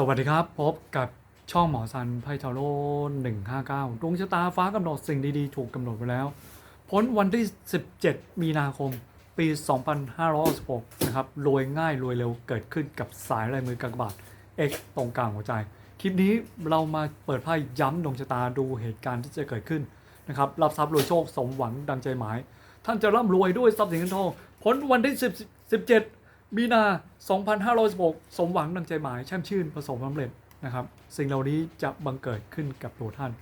สวัสดีครับ พบกับช่องหมอซันไพ่ทาโร่159ดวงชะตาฟ้ากำหนดสิ่งดีๆ ถูกกำหนดไว้แล้ว พ้นวันที่ 17 มีนาคม ปี 2566 นะครับ รวยง่ายรวยเร็วเกิดขึ้นกับสายลายมือกากบาท X ตรงกลางหัวใจ คลิปนี้เรามาเปิดไพ่ย้ำดวงชะตาดูเหตุการณ์ที่จะเกิดขึ้นนะครับ รับทรัพย์รวยโชคสมหวังดังใจหมาย ท่านจะร่ำรวยด้วยทรัพย์สินเงินทอง พ้นวันที่10 17 มีนา 2516 สมหวังดังใจหมาย แช่มชื่นประสบความสำเร็จนะครับ สิ่งเหล่านี้จะบังเกิดขึ้นกับตัวท่าน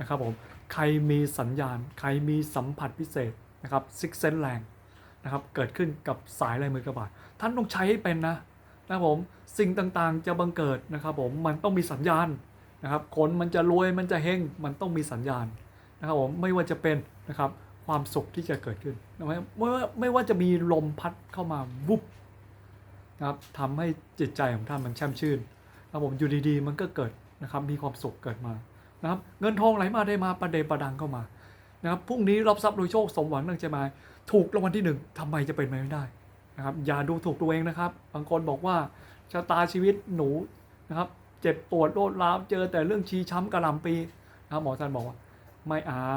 นะครับผม ใครมีสัญญาณ ใครมีสัมผัสพิเศษนะครับซิกเซนแรงนะครับ เกิดขึ้นกับสายลายมือกระบาด ท่านต้องใช้ให้เป็นนะนะครับผม สิ่งต่างๆจะบังเกิดนะครับผม มันต้องมีสัญญาณนะครับ คนมันจะรวย มันจะเฮง มันต้องมีสัญญาณนะครับผม ไม่ว่าจะเป็นนะครับความสุขที่จะเกิดขึ้นไม่ไม่ว่าไม่ว่าจะมีลมพัดเข้ามาวุบ นะครับทำให้จิตใจของท่านมันแช่มชื่นครับผมอยู่ดีๆ มันก็เกิดนะครับมีความสุขเกิดมานะครับเงินทองไหลมาได้มาประเดประดังเข้ามานะครับพรุ่งนี้รับทรัพย์โดยโชคสมหวังดังใจหมาถูกรางวัลที่หนึ่งทำไมจะเป็นไปไม่ได้นะครับอย่าดูถูกตัวเองนะครับ บางคนบอกว่าชะตาชีวิตหนูนะครับเจ็บปวดโรดร้าวเจอแต่เรื่องชีช้ำกระลำปีนะครับหมอท่านบอกว่า ไม่เอา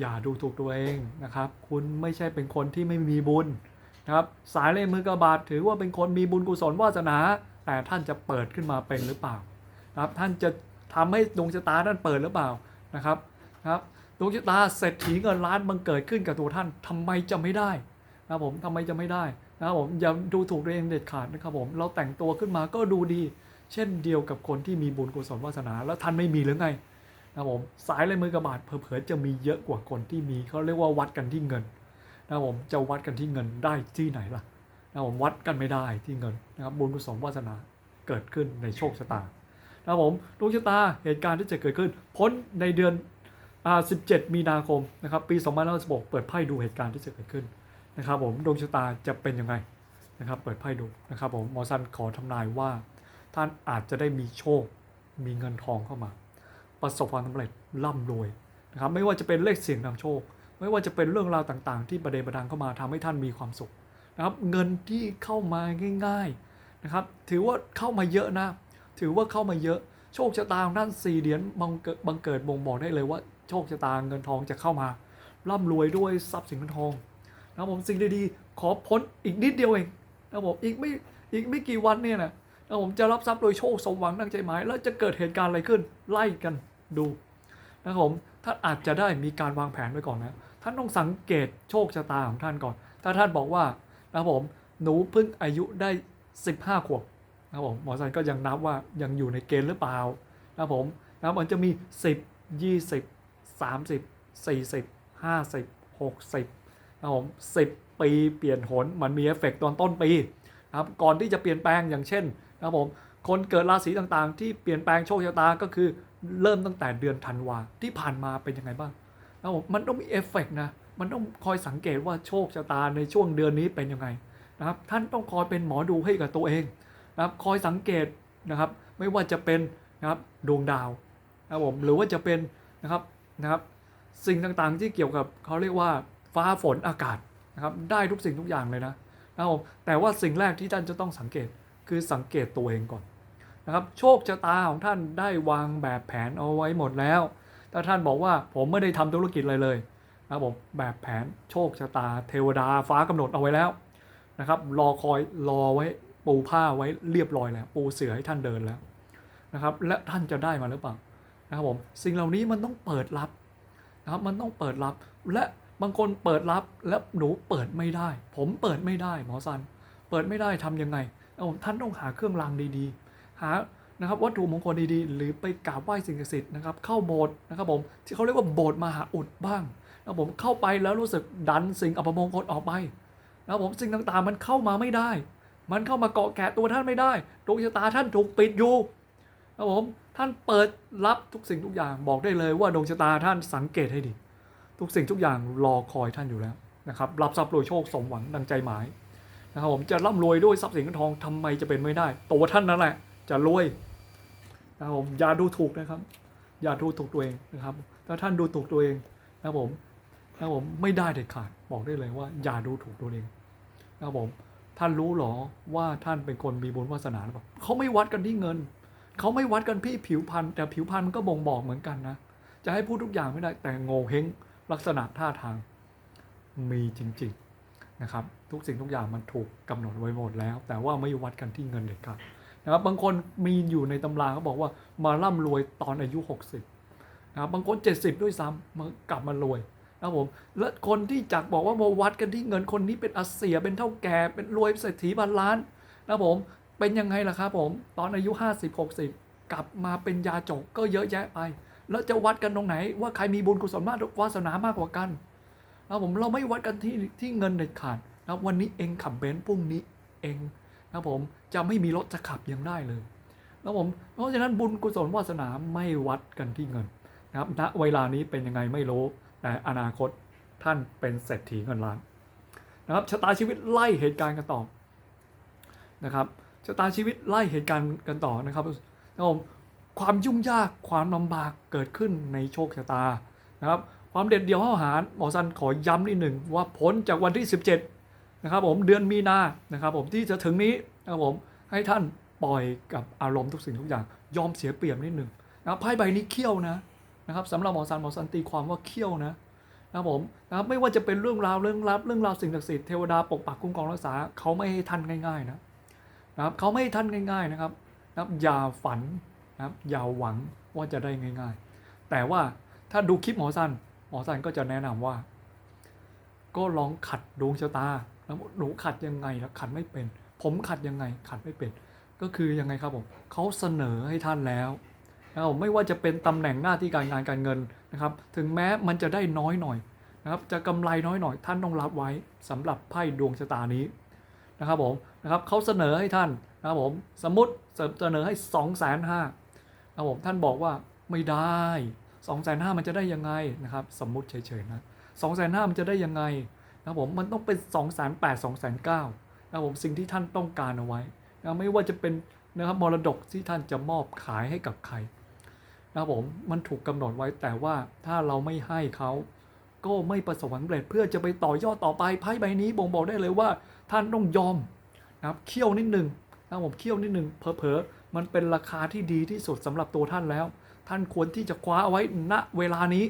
อย่าดูถูกตัวเองนะครับ คุณไม่ใช่เป็นคนที่ไม่มีบุญ นะครับสายเลมือกระบาดถือว่าเป็นคนมีบุญกุศลวาสนา แต่ท่านจะเปิดขึ้นมาเป็นหรือเปล่านะครับท่านจะทำให้ดวงชะตาท่านเปิดหรือเปล่านะครับนะครับดวงชะตาเศรษฐีเงินล้านบังเกิดขึ้นกับตัวท่านทำไมจะไม่ได้นะครับผมทำไมจะไม่ได้นะครับผมอย่าดูถูกตัวเองเด็ดขาดนะครับผมเราแต่งตัวขึ้นมาก็ดูดี เช่นเดียวกับคนที่มีบุญกุศลวาสนา แล้วท่านไม่มีหรือไงนะครับผมสายเลมือกระบาดเผลอๆจะมีเยอะกว่าคนที่มีเขาเรียกว่าวัดกันที่เงิน นะผมจะวัดกันที่เงินได้ที่ไหนล่ะนะผมวัดกันไม่ได้ที่เงินนะครับบุญกุศลวาสนาเกิดขึ้นในโชคชะตานะผมดวงชะตาเหตุการณ์ที่จะเกิดขึ้น พ้นในเดือนอ่า17 มีนาคมนะครับปี2516เปิดไพ่ดูเหตุการณ์ที่จะเกิดขึ้นนะครับผมดวงชะตาจะเป็นยังไงนะครับเปิดไพ่ดูนะครับผมหมอซันขอทำนายว่า ท่านอาจจะได้มีโชค มีเงินทองเข้ามา ประสบความสำเร็จร่ำรวยนะครับไม่ว่าจะเป็นเลขเสียงนำโชค ไม่ว่าจะเป็นเรื่องราวต่างๆ ที่ประเดประดังเข้ามาทำให้ท่านมีความสุขนะครับ เงินที่เข้ามาง่าย ๆนะครับ ถือว่าเข้ามาเยอะนะ ถือว่าเข้ามาเยอะ โชคชะตาของท่านสี่เหรียญบังเกิดบังเกิดบ่งบอกได้เลยว่า โชคชะตาเงินทองจะเข้ามา ร่ำรวยด้วยทรัพย์สินเงินทองนะครับผมสิ่งดีๆขอพ้นอีกนิดเดียวเองนะครับผมอีกไม่อีกไม่กี่วันเนี่ยนะนะผมจะรับทรัพย์โดยโชคสมหวังดังใจหมาย แล้วจะเกิดเหตุการณ์อะไรขึ้นไล่กันดูนะครับผมท่านอาจจะได้มีการวางแผนไว้ก่อนนะ ท่านต้องสังเกตโชคชะตาของท่านก่อน ถ้าท่านบอกว่านะครับผมหนูเพิ่งอายุได้ 15 ขวบนะครับผมหมอสันก็ยังนับว่ายังอยู่ในเกณฑ์หรือเปล่านะครับผมนะครับมันจะมี 10 20 30 40 50 60นะครับผม10 ปีเปลี่ยนหนมันมีเอฟเฟกต์ตอนต้นปีนะครับก่อนที่จะเปลี่ยนแปลงอย่างเช่นนะครับผมคนเกิดราศีต่างๆ ที่เปลี่ยนแปลงโชคชะตาก็คือเริ่มตั้งแต่เดือนธันวาที่ผ่านมาเป็นยังไงบ้าง นะมันต้องมีเอฟเฟกต์นะ มันต้องคอยสังเกตว่าโชคชะตาในช่วงเดือนนี้เป็นยังไงนะครับ ท่านต้องคอยเป็นหมอดูให้กับตัวเองนะครับ คอยสังเกตนะครับ ไม่ว่าจะเป็นนะครับดวงดาวนะครับผมหรือว่าจะเป็นนะครับนะครับ สิ่งต่างๆที่เกี่ยวกับเขาเรียกว่าฟ้าฝนอากาศนะครับได้ทุกสิ่งทุกอย่างเลยนะนะครับผมแต่ว่าสิ่งแรกที่ท่านจะต้องสังเกตคือสังเกตตัวเองก่อนนะครับ โชคชะตาของท่านได้วางแบบแผนเอาไว้หมดแล้ว ถ้าท่านบอกว่าผมไม่ได้ทำธุรกิจอะไรเลยนะครับผมแบบแผนโชคชะตา เทวดาฟ้ากำหนดเอาไว้แล้วนะครับ รอคอยรอไว้ปูผ้าไว้เรียบร้อยแล้ว ปูเสือให้ท่านเดินแล้วนะครับ และท่านจะได้มาหรือเปล่านะครับผมสิ่งเหล่านี้มันต้องเปิดรับนะครับมันต้องเปิดรับและบางคนเปิดรับแล้วหนูเปิดไม่ได้ ผมเปิดไม่ได้หมอซัน เปิดไม่ได้ทำยังไงเอาท่านต้องหาเครื่องรางดีๆ หา นะครับวัตถุมงคลดีๆหรือไปกราบไหว้สิ่งศักดิ์สิทธิ์นะครับเข้าโบสถ์นะครับผมที่เขาเรียกว่าโบสถ์มหาอุดบ้างนะครับผมเข้าไปแล้วรู้สึกดันสิ่งอัปมงคลออกไปนะครับผมสิ่งต่างๆ มันเข้ามาไม่ได้ มันเข้ามาเกาะแกะตัวท่านไม่ได้ดวงชะตาท่านถูกปิดอยู่นะครับผมท่านเปิดรับทุกสิ่งทุกอย่างบอกได้เลยว่าดวงชะตาท่านสังเกตให้ดี ทุกสิ่งทุกอย่างรอคอยท่านอยู่แล้วนะครับรับทรัพย์รวยโชคสมหวังดังใจหมายนะครับผมจะร่ำรวยด้วยทรัพย์สินเงินทองทำไมจะเป็นไม่ได้ ตัวท่านนั่นแหละจะรวย นะครับผมอย่าดูถูกนะครับ อย่าดูถูกตัวเองนะครับ ถ้าท่านดูถูกตัวเองนะครับผมนะครับผมไม่ได้เด็ดขาดบอกได้เลยว่า อย่าดูถูกตัวเองนะครับผมท่านรู้หรอว่าท่านเป็นคนมีบุญวาสนาหรือเปล่าเขาไม่วัดกันที่เงิน เขาไม่วัดกันที่ผิวพรรณแต่ผิวพรรณมันก็บ่งบอกเหมือนกันนะ จะให้พูดทุกอย่างไม่ได้แต่โง่เฮงลักษณะท่าทางมีจริง ๆนะครับ ทุกสิ่งทุกอย่างมันถูกกำหนดไว้หมดแล้ว แต่ว่าไม่วัดกันที่เงินเด็ดขาด นะครับบางคนมีอยู่ในตำราเขาบอกว่ามาร่ำรวยตอนอายุ 60นะครับบางคน 70 ด้วยซ้ำมากลับมารวยนะครับผมและคนที่จักบอกว่ามาวัดกันที่เงินคนนี้เป็นอาเซียเป็นเท่าแก่เป็นรวยเศรษฐีพันล้านนะครับผมเป็นยังไงล่ะครับผมตอนอายุ 50 60 กลับมาเป็นยาจกก็เยอะแยะไป แล้วจะวัดกันตรงไหน ว่าใครมีบุญกุศลมากวาสนามากกว่ากันนะครับผมเราไม่วัดกันที่ที่เงินเด็ดขาดนะครับวันนี้เองขับเบนซ์พรุ่งนี้เอง นะผมจะไม่มีรถจะขับยังได้เลยนะผมเพราะฉะนั้นบุญกุศลวาสนาไม่วัดกันที่เงินนะครับณเวลานี้เป็นยังไงไม่รู้ แต่อนาคตท่านเป็นเศรษฐีเงินล้านนะครับชะตาชีวิตไล่เหตุการณ์กันต่อนะครับชะตาชีวิตไล่เหตุการณ์กันต่อนะครับนะครับผมความยุ่งยากความลำบากเกิดขึ้นในโชคชะตานะครับความเด็ดเดี่ยวห้าวหาญหมอซันขอย้ำนิดหนึ่งว่าพ้นจากวันที่ 17 นะครับผมเดือนมีนานะครับผมที่จะถึงนี้นะครับผมให้ท่านปล่อยกับอารมณ์ทุกสิ่งทุกอย่าง ยอมเสียเปรียบนิดหนึ่งนะครับไพ่ใบนี้เขี้ยวนะนะครับสำหรับหมอซันหมอซันตีความว่าเขี้ยวนะนะครับผมนะครับไม่ว่าจะเป็นเรื่องราวเรื่องลับเรื่องราวสิ่งศักดิ์สิทธิ์เทวดาปกปักคุ้มครองรักษาเขาไม่ให้ท่านง่ายๆนะนะครับเขาไม่ให้ท่านง่าย ๆนะครับนะครับอย่าฝันนะครับอย่าหวังว่าจะได้ง่าย ๆ แต่ว่าถ้าดูคลิปหมอสันหมอสันก็จะแนะนำว่า ก็ลองขัดดวงชะตา แล้วหนูขัดยังไงแล้วขัดไม่เป็น ผมขัดยังไงขัดไม่เป็น ก็คือยังไงครับผมเขาเสนอให้ท่านแล้วนะครับผมไม่ว่าจะเป็นตำแหน่งหน้าที่การงานการเงินนะครับ ถึงแม้มันจะได้น้อยหน่อยนะครับ จะกำไรน้อยหน่อย ท่านต้องรับไว้สำหรับไพ่ดวงชะตานี้นะครับผมนะครับเขาเสนอให้ท่านนะครับผมสมมติเสนอให้สองแสนห้านะครับผมท่านบอกว่าไม่ได้สองแสนห้ามันจะได้ยังไงนะครับ สมมติเฉยๆนะสองแสนห้ามันจะได้ยังไง นะผมมันต้องเป็นสองแสนแปดสองแสนเก้านะผมสิ่งที่ท่านต้องการเอาไว้นะไม่ว่าจะเป็นนะครับมรดกที่ท่านจะมอบขายให้กับใครนะครับผมมันถูกกำหนดไว้แต่ว่าถ้าเราไม่ให้เขาก็ไม่ประสบความสำเร็จเพื่อจะไปต่อยอดต่อไปไพ่ใบนี้บ่งบอกได้เลยว่า ท่านต้องยอมนะครับเคี่ยวนิดหนึ่งนะผมเคี่ยวนิดหนึ่งเพอๆมันเป็นราคาที่ดีที่สุดสำหรับตัวท่านแล้ว ท่านควรที่จะคว้าเอาไว้ณเวลานี้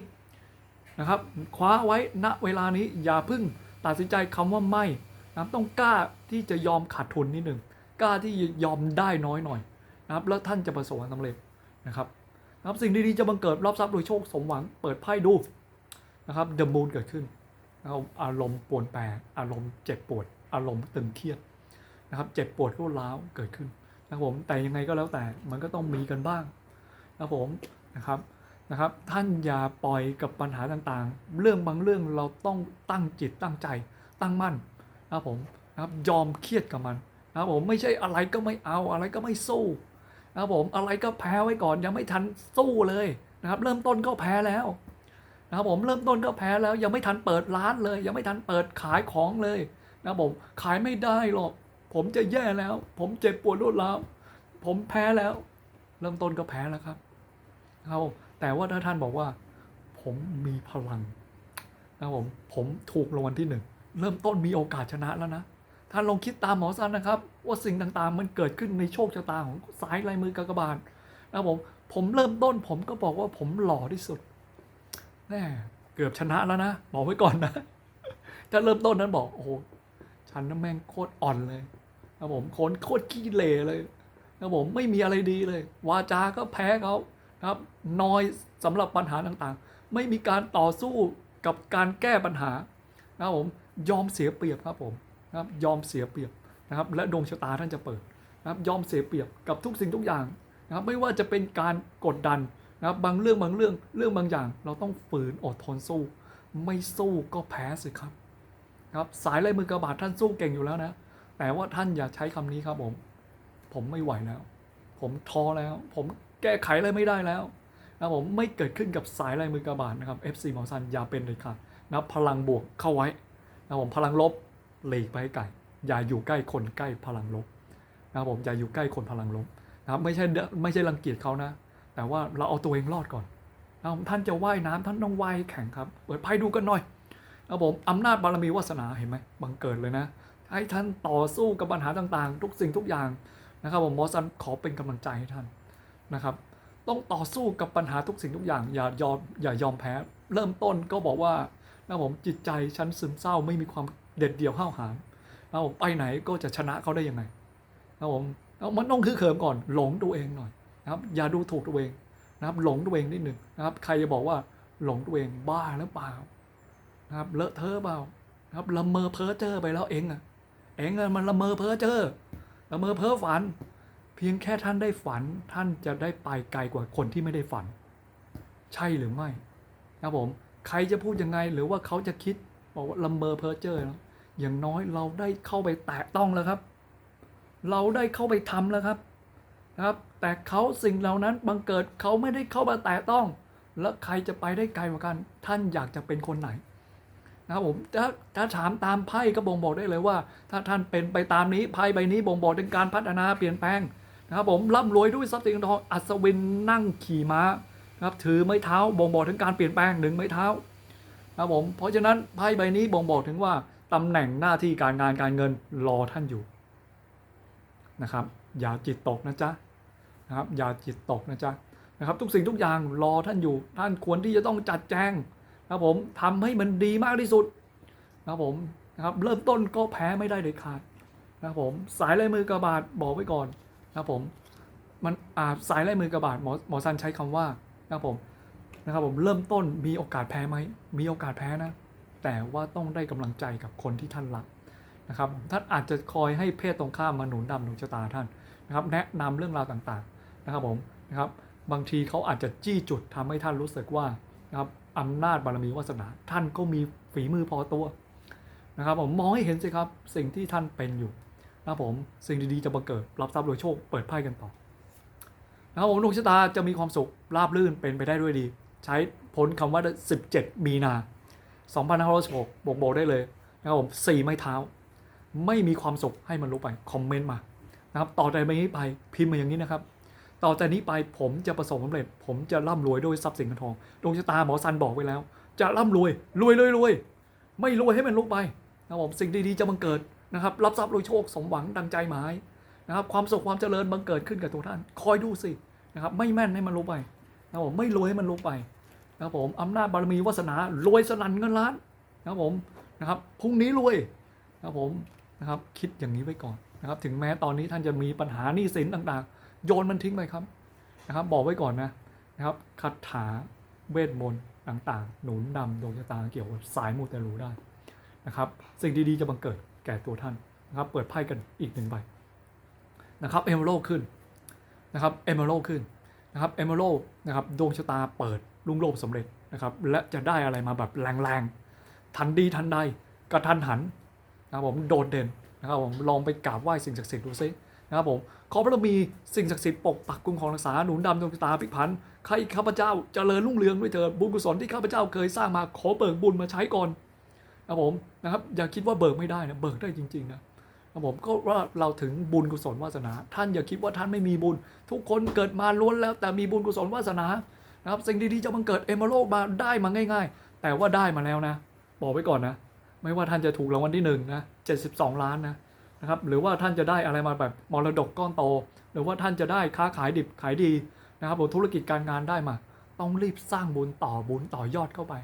นะครับ คว้าไว้ณเวลานี้อย่าพึ่งตัดสินใจคำว่าไม่นะครับต้องกล้าที่จะยอมขาดทุนนิดหนึ่งกล้าที่ยอมได้น้อยหน่อยนะครับแล้วท่านจะประสบความสำเร็จนะครับนะครับสิ่งดีๆจะบังเกิดรับทรัพย์โดยโชคสมหวังเปิดไพ่ดูนะครับเดอะมูนเกิดขึ้นนะครับอารมณ์ปวนแปรอารมณ์เจ็บปวด อารมณ์ตึงเครียดนะครับเจ็บปวดรวดร้าวเกิดขึ้นนะครับผมแต่ยังไงก็แล้วแต่มันก็ต้องมีกันบ้างนะครับผมนะครับ นะครับ ท่านอย่าปล่อยกับปัญหาต่างๆ เรื่องบางเรื่องเราต้องตั้งจิตตั้งใจ ตั้งมั่นนะครับผมนะครับยอมเครียดกับมันนะครับผมไม่ใช่อะไรก็ไม่เอาอะไรก็ไม่สู้นะครับผมอะไรก็แพ้ไว้ก่อนยังไม่ทันสู้เลยนะครับ เริ่มต้นก็แพ้แล้วนะครับผมเริ่มต้นก็แพ้แล้วยังไม่ทันเปิดร้านเลย ยังไม่ทันเปิดขายของเลยนะครับผมขายไม่ได้หรอกผมจะแย่แล้ว ผมเจ็บปวดรวดร้าวผมแพ้แล้ว เริ่มต้นก็แพ้แล้วครับครับผม แต่ว่าถ้าท่านบอกว่า ผมมีพลังนะผมผมถูกรางวัลที่หนึ่งเริ่มต้นมีโอกาสชนะแล้วนะท่านลองคิดตามหมอซันนะครับ ว่าสิ่งต่างๆ มันเกิดขึ้นในโชคชะตาของสายลายมือกากบาทนะผมผมเริ่มต้นผมก็บอกว่าผมหล่อที่สุดแน่เกือบชนะแล้วนะบอกไว้ก่อนนะถ้าเริ่มต้นนั้นบอกโอ้โหฉันน่ะแม่งโคตรอ่อนเลยครับผมโคตรขี้เหร่เลยครับผมไม่มีอะไรดีเลย วาจาก็แพ้เขา ครับน้อยสำหรับปัญหาต่างๆ ไม่มีการต่อสู้กับการแก้ปัญหานะครับผมยอมเสียเปรียบครับผมนะครับยอมเสียเปรียบนะครับและดวงชะตาท่านจะเปิดนะครับยอมเสียเปรียบกับทุกสิ่งทุกอย่างนะครับไม่ว่าจะเป็นการกดดันนะครับบางเรื่องบางเรื่องเรื่องบางอย่าง เราต้องฝืนอดทนสู้ ไม่สู้ก็แพ้สิครับครับสายลายมือกระบาดท่านสู้เก่งอยู่แล้วนะ แต่ว่าท่านอย่าใช้คำนี้ครับผม ผมไม่ไหวแล้ว ผมท้อแล้วผม แก้ไขอะไรไม่ได้แล้วนะผมไม่เกิดขึ้นกับสายลายมือกระบาดนะครับ FC หมอซันอย่าเป็นเลยค่ะนะพลังบวกเข้าไว้นะผมพลังลบหลีกไปให้ไกลอย่าอยู่ใกล้คนใกล้พลังลบนะครับผมอย่าอยู่ใกล้คนพลังลบนะครับไม่ใช่ไม่ใช่รังเกียจเขานะ แต่ว่าเราเอาตัวเองรอดก่อนนะครับท่านจะว่ายน้ำท่านต้องว่ายแข่งครับเปิดไพ่ดูกันหน่อยนะผมอำนาจบารมีวาสนาเห็นไหมบังเกิดเลยนะให้ท่านต่อสู้กับปัญหาต่างๆ ทุกสิ่งทุกอย่างนะครับผมมอซันขอเป็นกำลังใจให้ท่าน นะครับ ต้องต่อสู้กับปัญหาทุกสิ่งทุกอย่าง อย่ายอมอย่ายอมแพ้ เริ่มต้นก็บอกว่านะผมจิตใจฉันซึมเศร้าไม่มีความเด็ดเดี่ยวห้าวหาญนะผมไปไหนก็จะชนะเขาได้ยังไงนะผมเอามันต้องคือเขิมก่อนหลงตัวเองหน่อยนะครับ อย่าดูถูกตัวเองนะครับ หลงตัวเองนิดหนึ่งนะครับ ใครจะบอกว่าหลงตัวเองบ้าหรือเปล่านะครับเลอะเทอะเปล่านะครับละเมอเพ้อเจ้อไปแล้วเองอะเองอะมันละเมอเพ้อเจ้อละเมอเพ้อฝัน พียงแค่ท่านได้ฝันท่านจะได้ไปไกลกว่าคนที่ไม่ได้ฝัน ใช่หรือไม่นะผมใครจะพูดยังไงหรือว่าเขาจะคิดบอกว่าลำเมอเพ้อเจอแล้วอย่างน้อยเราได้เข้าไปแตะต้องแล้วครับ เราได้เข้าไปทำแล้วครับนะครับ แต่เขาสิ่งเหล่านั้นบังเกิดเขาไม่ได้เข้ามาแตะต้อง แล้วใครจะไปได้ไกลกว่ากัน ท่านอยากจะเป็นคนไหนนะครับผมถ้าถ้าถามตามไพ่ก็บ่งบอกได้เลยว่า ถ้าท่านเป็นไปตามนี้ไพ่ใบนี้บ่งบอกถึงการพัฒนาเปลี่ยนแปลง นะครับผมร่ำรวยด้วยทรัพย์สินเงินทองอัศวินนั่งขี่ม้านะครับถือไม้เท้าบ่งบอกถึงการเปลี่ยนแปลงหนึ่งไม้เท้านะครับผมเพราะฉะนั้นไพ่ใบนี้บ่งบอกถึงว่าตำแหน่งหน้าที่การงานการเงินรอท่านอยู่นะครับอย่าจิตตกนะจ๊ะนะครับอย่าจิตตกนะจ๊ะนะครับทุกสิ่งทุกอย่างรอท่านอยู่ ท่านควรที่จะต้องจัดแจงนะครับผมทำให้มันดีมากที่สุดนะครับผมนะครับเริ่มต้นก็แพ้ไม่ได้เด็ดขาดนะครับผมสายลายมือกระบาดบอกไว้ก่อน นะครับผมมันอ่าสายลายมือกระบาดหมอหมอซันใช้คำว่านะครับผมนะครับผมเริ่มต้นมีโอกาสแพ้ไหมมีโอกาสแพ้นะ แต่ว่าต้องได้กำลังใจกับคนที่ท่านรักนะครับท่านอาจจะคอยให้เพศตรงข้ามมาหนุนดำหนุนชะตาท่านนะครับแนะนำเรื่องราวต่างๆนะครับผมนะครับบางทีเขาอาจจะจี้จุดทำให้ท่านรู้สึกว่านะครับอำนาจบารมีวาสนาท่านก็มีฝีมือพอตัวนะครับผมมองให้เห็นสิครับสิ่งที่ท่านเป็นอยู่ นะครับผมสิ่งดีๆจะบังเกิดรับทรัพย์โดยโชคเปิดไพ่กันต่อนะครับผมดวงชะตาจะมีความสุขราบรื่นเป็นไปได้ด้วยดี ใช้พ้นคำว่า 17 มีนา2516บอกบอกได้เลยนะครับผมสี่ไม้เท้า ไม่มีความสุขให้มันรู้ไป คอมเมนต์มานะครับต่อจากนี้ไปพิมพ์มาอย่างนี้นะครับ ต่อจากนี้ไปผมจะประสบความสำเร็จ ผมจะร่ำรวยด้วยทรัพย์สินเงินทองดวงชะตาหมอซันบอกไว้แล้ว จะร่ำรวยรวยรวยรวยไม่รวยให้มันลุกไปนะครับผมสิ่งดีๆจะบังเกิด นะครับรับทรัพย์รวยโชคสมหวังดังใจหมายนะครับความสุขความเจริญบังเกิดขึ้นกับตัวท่าน คอยดูสินะครับไม่แม่นให้มันลุกไปนะครับผมไม่รวยให้มันลุกไปนะครับผมอำนาจบารมีวาสนารวยสนั่นเงินล้านนะครับผมนะครับพรุ่งนี้รวยนะครับผมนะครับคิดอย่างนี้ไว้ก่อนนะครับถึงแม้ตอนนี้ท่านจะมีปัญหาหนี้สินต่างๆ โยนมันทิ้งไปครับนะครับบอกไว้ก่อนนะนะครับคาถาเวทมนต์ต่างๆ หนุนนำดวงชะตาเกี่ยวกับสายมูเตลูได้นะครับสิ่งดีๆจะบังเกิด แก่ตัวท่านนะครับเปิดไพ่กันอีกหนึ่งใบนะครับเอเมโรขึ้นนะครับเอเมโรขึ้นนะครับเอเมโรนะครับดวงชะตาเปิดรุ่งโรจน์สำเร็จนะครับและจะได้อะไรมาแบบแรงๆ ทันดีทันใดกระทันหันนะครับผมโดดเด่นนะครับผมลองไปกราบไหว้สิ่งศักดิ์สิทธิ์ดูซินะครับผมขอพระมีสิ่งศักดิ์สิทธิ์ปกปักคุ้มครองรักษาหนุนดำดวงชะตาพลิกผันธ์ใครข้าพเจ้าเจริญรุ่งเรืองด้วยเถิดบุญกุศลที่ข้าพเจ้าเคยสร้างมาขอเบิกบุญมาใช้ก่อน นะครับผมนะครับอย่าคิดว่าเบิกไม่ได้นะเบิกได้จริงๆนะครับผมก็ว่าเราถึงบุญกุศลวาสนา ท่านอย่าคิดว่าท่านไม่มีบุญ ทุกคนเกิดมาล้วนแล้ว แต่มีบุญกุศลวาสนานะครับสิ่งดีๆจะบังเกิดเอมเมอโรมาได้มาง่าย ๆ แต่ว่าได้มาแล้วนะ บอกไว้ก่อนนะ ไม่ว่าท่านจะถูกรางวัลที่หนึ่งนะ72ล้านนะนะครับหรือว่าท่านจะได้อะไรมาแบบมรดกก้อนโต หรือว่าท่านจะได้ค้าขายดิบขายดีนะครับธุรกิจการงานได้มา ต้องรีบสร้างบุญต่อบุญต่อยอดเข้าไป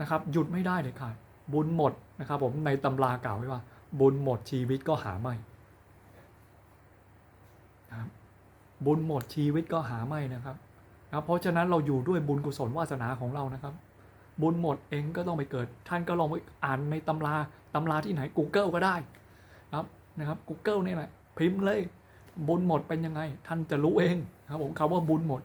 นะครับหยุดไม่ได้เลยค่ะบุญหมดนะครับผมในตำรากล่าวไว้ว่า บุญหมดชีวิตก็หาไม่นะครับบุญหมดชีวิตก็หาไม่นะครับนะครับเพราะฉะนั้นเราอยู่ด้วยบุญกุศลวาสนาของเรานะครับ บุญหมดเองก็ต้องไปเกิด ท่านก็ลองไปอ่านในตำราตำราที่ไหน Google ก็ได้ครับนะครับ Google นี่แหละพิมพ์เลย บุญหมดเป็นยังไง ท่านจะรู้เองครับผมคำว่าบุญหมด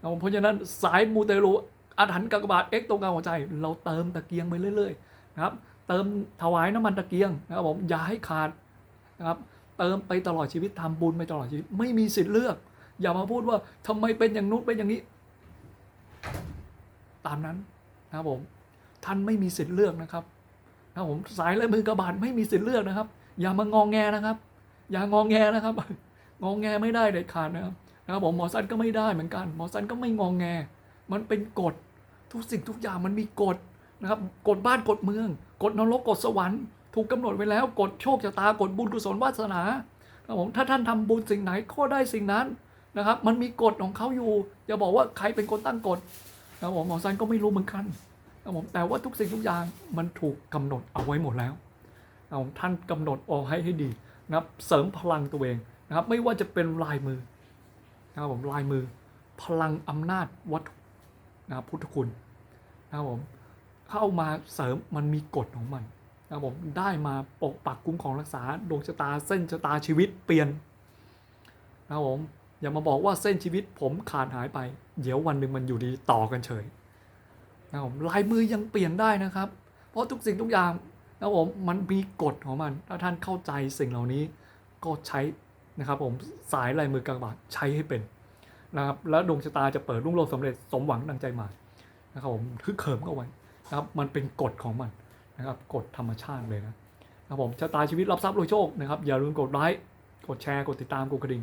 นะเพราะฉะนั้นสายมูเตลู อาถรรพ์กากบาทเอ็กตรงกลางหัวใจ เราเติมตะเกียงไปเรื่อยๆนะครับ เติมถวายน้ำมันตะเกียงนะครับผมอย่าให้ขาดนะครับ เติมไปตลอดชีวิตทำบุญไปตลอดชีวิต ไม่มีสิทธิ์เลือก อย่ามาพูดว่าทำไมเป็นอย่างนู้นเป็นอย่างนี้ ตามนั้นนะครับผมท่านไม่มีสิทธิ์เลือกนะครับนะครับผมสายและมือกระบาดไม่มีสิทธิ์เลือกนะครับ อย่ามางองแงนะครับ อย่างงองแงนะครับ งองแงไม่ได้เด็ดขาดนะครับนะครับผมหมอสันก็ไม่ได้เหมือนกัน หมอสันก็ไม่งองแง มันเป็นกฎ ทุกสิ่งทุกอย่างมันมีกฎนะครับกฎบ้านกฎเมืองกฎนรกกฎสวรรค์ถูกกำหนดไว้แล้วกฎโชคชะตากฎบุญกุศลวาสนาครับผมถ้าท่านทำบุญสิ่งไหนก็ได้สิ่งนั้นนะครับ มันมีกฎของเขาอยู่อย่าบอกว่าใครเป็นคนตั้งกฎนะครับผมหมอซันก็ไม่รู้เหมือนกันนะครับผมแต่ว่าทุกสิ่งทุกอย่างมันถูกกำหนดเอาไว้หมดแล้วนะครับผมท่านกำหนดเอาให้ให้ดีนะครับเสริมพลังตัวเองนะครับ ไม่ว่าจะเป็นลายมือนะครับผมลายมือ พลังอำนาจวัตถุ นะครับพุทธคุณนะครับผมเข้ามาเสริมมันมีกฎของมันนะครับผมได้มาปกปักคุ้มของรักษาดวงชะตาเส้นชะตาชีวิตเปลี่ยนนะครับผมอย่ามาบอกว่าเส้นชีวิตผมขาดหายไป เดี๋ยววันหนึ่งมันอยู่ดีต่อกันเฉยนะครับผมลายมือยังเปลี่ยนได้นะครับ เพราะทุกสิ่งทุกอย่างนะครับผมมันมีกฎของมันถ้าท่านเข้าใจสิ่งเหล่านี้ก็ใช้นะครับผมสายลายมือกากบาทใช้ให้เป็น นะครับแล้วดวงชะตาจะเปิดรุ่งโรจน์สำเร็จสมหวังดังใจหมายนะครับผมคือเขิมเข้าไว้นะครับมันเป็นกฎของมันนะครับกฎธรรมชาติเลยนะครับผมชะตาชีวิตรับทรัพย์รวยโชคนะครับอย่าลืมกดไลค์กดแชร์กดติดตามกดกระดิ่ง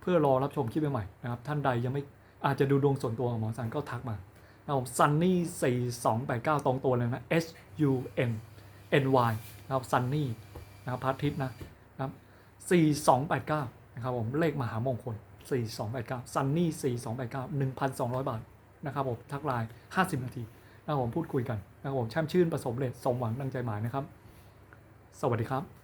เพื่อรอรับชมคลิปใหม่ๆนะครับท่านใดยังไม่อาจจะดูดวงส่วนตัวของหมอสันก็ทักมานะครับผม sunny 4 2 8 9ตรงตัวเลยนะ S U N N Y นะครับ sunny นะครับพระอาทิตนะนะครับ4289นะครับผมเลขมหามงคล 4289 Sunny 4289 1,200 บาทนะครับผมทักไลน์50 นาทีนะครับผมพูดคุยกันนะครับผมแช่มชื่นผสมเลสสมหวังดังใจหมายนะครับ สวัสดีครับ